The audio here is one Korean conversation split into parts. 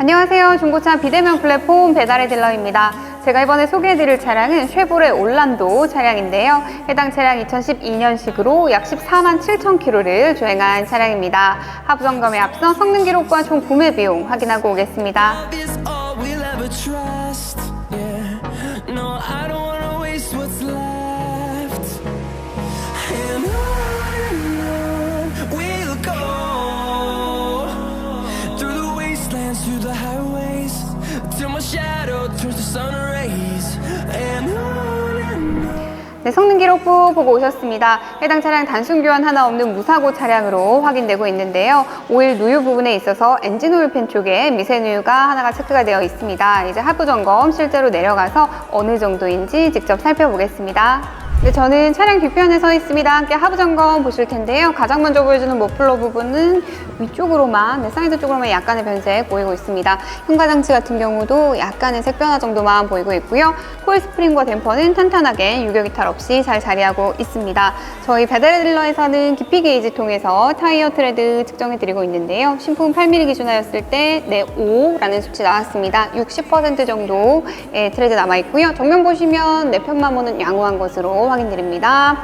안녕하세요. 중고차 비대면 플랫폼 배달의 딜러입니다. 제가 이번에 소개해드릴 차량은 쉐보레 올란도 차량인데요. 해당 차량 2012년식으로 약 14만 7천 킬로를 주행한 차량입니다. 점검에 앞서 성능 기록과 총 구매 비용 확인하고 오겠습니다. 네, 성능 기록 부 보고 오셨습니다. 해당 차량 단순 교환 하나 없는 무사고 차량으로 확인되고 있는데요. 오일 누유 부분에 있어서 엔진 오일 팬 쪽에 미세 누유가 하나가 체크가 되어 있습니다. 이제 하부 점검 실제로 내려가서 어느 정도인지 직접 살펴보겠습니다. 네, 저는 차량 뒤편에 서 있습니다. 함께 하부 점검 보실 텐데요. 가장 먼저 보여주는 머플러 부분은 위쪽으로만, 네, 사이드 쪽으로만 약간의 변색 보이고 있습니다. 현가 장치 같은 경우도 약간의 색 변화 정도만 보이고 있고요. 코일 스프링과 댐퍼는 탄탄하게 유격 이탈 없이 잘 자리하고 있습니다. 저희 배달 딜러에서는 깊이 게이지 통해서 타이어 트레드 측정해 드리고 있는데요. 신품 8mm 기준하였을 때 네, 5라는 수치 나왔습니다. 60% 정도의 트레드 남아 있고요. 정면 보시면 내 편 마모는 양호한 것으로 확인드립니다.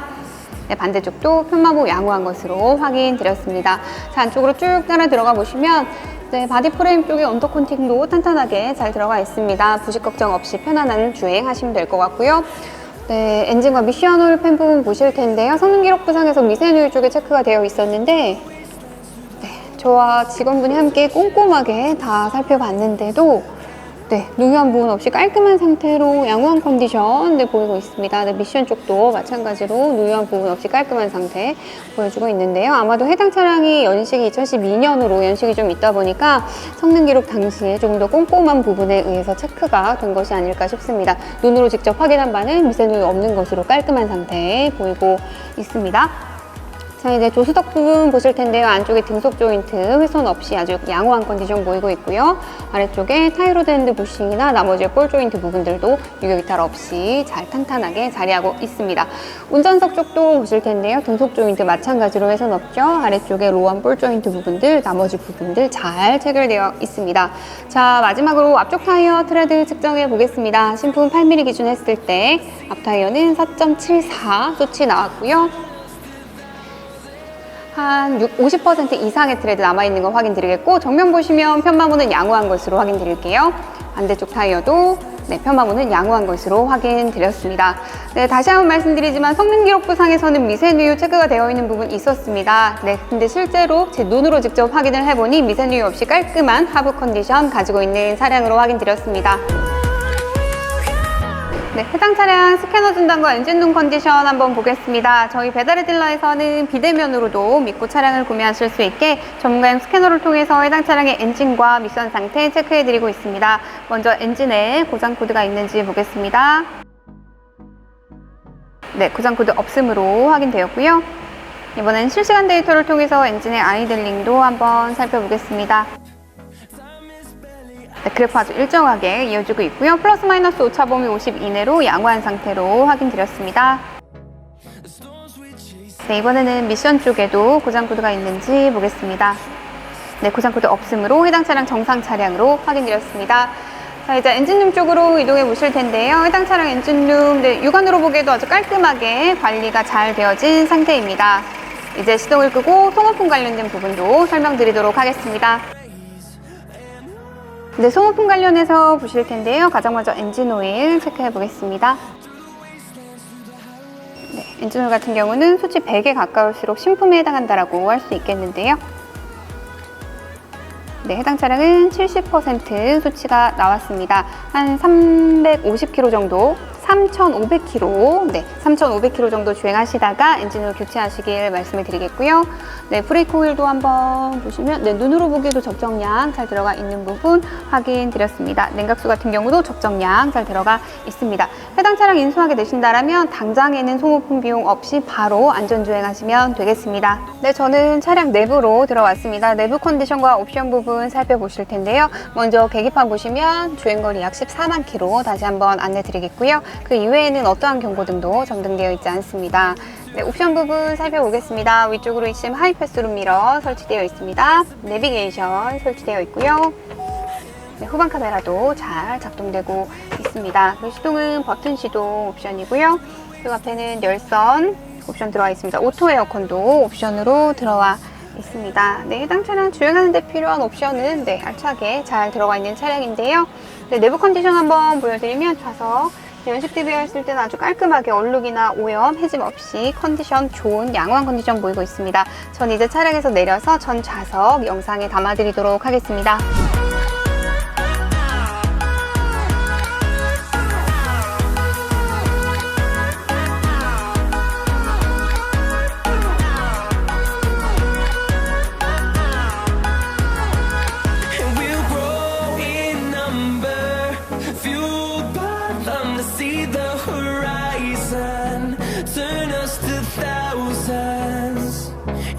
네, 반대쪽도 편마모 양호한 것으로 확인드렸습니다. 자, 안쪽으로 쭉 따라 들어가 보시면 네, 바디 프레임 쪽에 언더 콘팅도 탄탄하게 잘 들어가 있습니다. 부식 걱정 없이 편안한 주행하시면 될 것 같고요. 네, 엔진과 미션 오일 팬 부분 보실 텐데요. 성능 기록 부상에서 미세누유 쪽에 체크가 되어 있었는데 네, 저와 직원분이 함께 꼼꼼하게 다 살펴봤는데도 네, 누유한 부분 없이 깔끔한 상태로 양호한 컨디션 네, 보이고 있습니다. 네, 미션 쪽도 마찬가지로 누유한 부분 없이 깔끔한 상태 보여주고 있는데요. 아마도 해당 차량이 연식이 2012년으로 연식이 좀 있다 보니까 성능 기록 당시에 조금 더 꼼꼼한 부분에 의해서 체크가 된 것이 아닐까 싶습니다. 눈으로 직접 확인한 바는 미세누유 없는 것으로 깔끔한 상태 보이고 있습니다. 자 이제 조수석 부분 보실 텐데요. 안쪽에 등속 조인트 훼손 없이 아주 양호한 컨디션 보이고 있고요. 아래쪽에 타이로드 핸드 부싱이나 나머지 볼 조인트 부분들도 유격 이탈 없이 잘 탄탄하게 자리하고 있습니다. 운전석 쪽도 보실 텐데요. 등속 조인트 마찬가지로 훼손 없죠. 아래쪽에 로한 볼 조인트 부분들 나머지 부분들 잘 체결되어 있습니다. 자 마지막으로 앞쪽 타이어 트레드 측정해 보겠습니다. 신품 8mm 기준 했을 때 앞 타이어는 4.74 수치 나왔고요. 한 50% 이상의 트레드 남아있는 거 확인드리겠고 정면 보시면 편마모는 양호한 것으로 확인드릴게요. 반대쪽 타이어도 네, 편마모는 양호한 것으로 확인드렸습니다. 네, 다시 한번 말씀드리지만 성능 기록부상에서는 미세누유 체크가 되어 있는 부분이 있었습니다. 네, 근데 실제로 제 눈으로 직접 확인을 해보니 미세누유 없이 깔끔한 하부 컨디션 가지고 있는 차량으로 확인드렸습니다. 네, 해당 차량 스캐너 진단과 엔진 룸 컨디션 한번 보겠습니다. 저희 배달의 딜러에서는 비대면으로도 믿고 차량을 구매하실 수 있게 전문가용 스캐너를 통해서 해당 차량의 엔진과 미션 상태 체크해드리고 있습니다. 먼저 엔진에 고장 코드가 있는지 보겠습니다. 네, 고장 코드 없음으로 확인되었고요. 이번엔 실시간 데이터를 통해서 엔진의 아이들링도 한번 살펴보겠습니다. 네, 그래프 아주 일정하게 이어지고 있고요. 플러스 마이너스 오차 범위 50 이내로 양호한 상태로 확인드렸습니다. 네, 이번에는 미션 쪽에도 고장 코드가 있는지 보겠습니다. 네, 고장 코드 없음으로 해당 차량 정상 차량으로 확인드렸습니다. 자, 이제 엔진룸 쪽으로 이동해 보실 텐데요. 해당 차량 엔진룸, 네, 육안으로 보기에도 아주 깔끔하게 관리가 잘 되어진 상태입니다. 이제 시동을 끄고 소모품 관련된 부분도 설명드리도록 하겠습니다. 네, 소모품 관련해서 보실 텐데요. 가장 먼저 엔진 오일 체크해 보겠습니다. 네, 엔진 오일 같은 경우는 수치 100에 가까울수록 신품에 해당한다라고 할 수 있겠는데요. 네, 해당 차량은 70% 수치가 나왔습니다. 한 350km 정도 3,500km, 네, 3,500km 정도 주행하시다가 엔진을 교체하시길 말씀을 드리겠고요. 네, 브레이크 오일도 한번 보시면 네, 눈으로 보기에도 적정량 잘 들어가 있는 부분 확인 드렸습니다. 냉각수 같은 경우도 적정량 잘 들어가 있습니다. 해당 차량 인수하게 되신다면 당장에는 소모품 비용 없이 바로 안전 주행하시면 되겠습니다. 네, 저는 차량 내부로 들어왔습니다. 내부 컨디션과 옵션 부분 살펴보실 텐데요. 먼저 계기판 보시면 주행거리 약 14만 킬로 다시 한번 안내 드리겠고요. 그 이외에는 어떠한 경고 등도 전등되어 있지 않습니다. 네, 옵션 부분 살펴보겠습니다. 위쪽으로 있으면 하이패스룸 미러 설치되어 있습니다. 내비게이션 설치되어 있고요. 네, 후방 카메라도 잘 작동되고 있습니다. 그리고 시동은 버튼 시동 옵션이고요. 그리고 앞에는 열선 옵션 들어와 있습니다. 오토 에어컨도 옵션으로 들어와 있습니다. 네, 해당 차량 주행하는 데 필요한 옵션은 네, 알차게 잘 들어가 있는 차량인데요. 네, 내부 컨디션 한번 보여드리면 좌석 연식 대비했을 때는 아주 깔끔하게 얼룩이나 오염, 해짐 없이 컨디션 좋은 양호한 컨디션 보이고 있습니다. 전 이제 차량에서 내려서 전 좌석 영상에 담아드리도록 하겠습니다.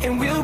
And we'll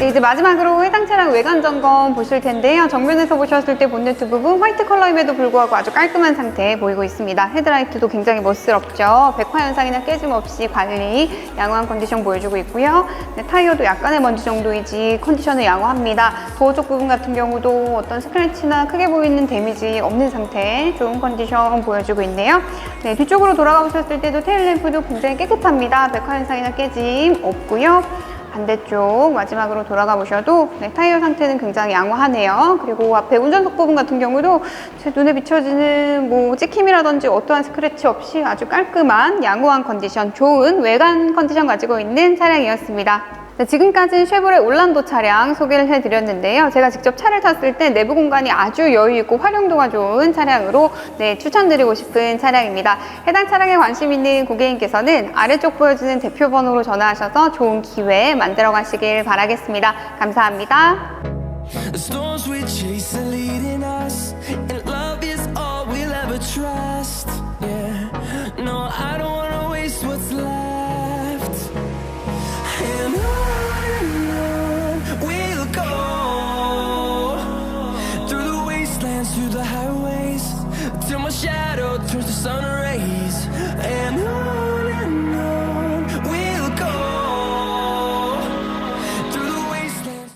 네, 이제 마지막으로 해당 차량 외관 점검 보실 텐데요. 정면에서 보셨을 때 본네트 부분 화이트 컬러임에도 불구하고 아주 깔끔한 상태 보이고 있습니다. 헤드라이트도 굉장히 멋스럽죠. 백화 현상이나 깨짐 없이 관리, 양호한 컨디션 보여주고 있고요. 네, 타이어도 약간의 먼지 정도이지 컨디션은 양호합니다. 도어 쪽 부분 같은 경우도 어떤 스크래치나 크게 보이는 데미지 없는 상태, 좋은 컨디션 보여주고 있네요. 네, 뒤쪽으로 돌아가 보셨을 때도 테일램프도 굉장히 깨끗합니다. 백화 현상이나 깨짐 없고요. 반대쪽 마지막으로 돌아가 보셔도 네, 타이어 상태는 굉장히 양호하네요. 그리고 앞에 운전석 부분 같은 경우도 제 눈에 비춰지는 뭐 찍힘이라든지 어떠한 스크래치 없이 아주 깔끔한 양호한 컨디션, 좋은 외관 컨디션 가지고 있는 차량이었습니다. 네, 지금까지 쉐보레 올란도 차량 소개를 해드렸는데요. 제가 직접 차를 탔을 때 내부 공간이 아주 여유 있고 활용도가 좋은 차량으로 네, 추천드리고 싶은 차량입니다. 해당 차량에 관심 있는 고객님께서는 아래쪽 보여지는 대표 번호로 전화하셔서 좋은 기회 만들어 가시길 바라겠습니다. 감사합니다. sun